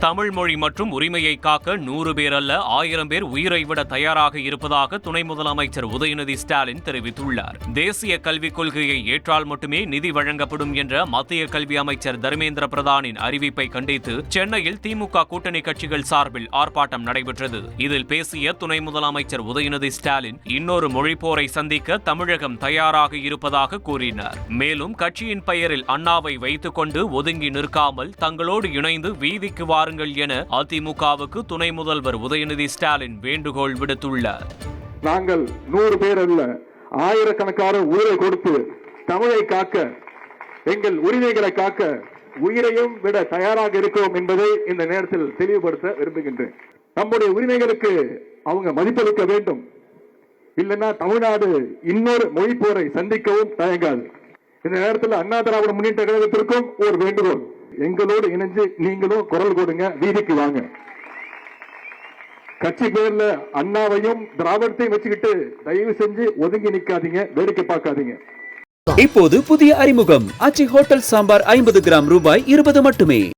தமிழ் மொழி மற்றும் உரிமையை காக்க நூறு பேர் அல்ல ஆயிரம் பேர் உயிரை விட தயாராக இருப்பதாக துணை முதலமைச்சர் உதயநிதி ஸ்டாலின் தெரிவித்துள்ளார். தேசிய கல்விக் கொள்கையை ஏற்றால் மட்டுமே நிதி வழங்கப்படும் என்ற மத்திய கல்வி அமைச்சர் தர்மேந்திர பிரதானின் அறிவிப்பை கண்டித்து சென்னையில் திமுக கூட்டணி கட்சிகள் சார்பில் ஆர்ப்பாட்டம் நடைபெற்றது. இதில் பேசிய துணை முதலமைச்சர் உதயநிதி ஸ்டாலின் இன்னொரு மொழிப்போரை சந்திக்க தமிழகம் தயாராக இருப்பதாக கூறினார். மேலும் கட்சியின் பெயரில் அண்ணாவை வைத்துக்கொண்டு ஒதுங்கி நிற்காமல் தங்களோடு இணைந்து வீதிக்கு பாருங்கள் என அதிமுகவுக்கு துணை முதல்வர் உதயநிதி ஸ்டாலின் வேண்டுகோள் விடுத்துள்ளார். நாங்கள் நூறு பேர் அல்ல ஆயிரக்கணக்கான உயிரை கொடுத்து தமிழை காக்க எங்கள் உரிமைகளை காக்க உயிரையும் விட தயாராக இருக்கிறோம் என்பதை இந்த நேரத்தில் தெளிவுபடுத்த விரும்புகின்றேன். நம்முடைய உரிமைகளுக்கு அவங்க மதிப்பளிக்க வேண்டும். இல்லைன்னா தமிழ்நாடு இன்னொரு மொழிப்போரை சந்திக்கவும் தயங்காது. இந்த நேரத்தில் அண்ணா திராவிட முன்னேற்ற கழகத்திற்கும் ஒரு வேண்டுகோள். எங்களோடு இணைஞ்சு நீங்களும் குரல் கொடுங்க வீதிக்கு வாங்க. கட்சி பேர்ல அண்ணாவையும் திராவிடத்தையும் வச்சுக்கிட்டு தயவு செஞ்சு ஒதுங்கி நிக்காதீங்க வேடிக்கை பார்க்காதீங்க. இப்போது புதிய அறிமுகம். அச்சி ஹோட்டல் சாம்பார் ஐம்பது கிராம் ரூபாய் இருபது மட்டுமே.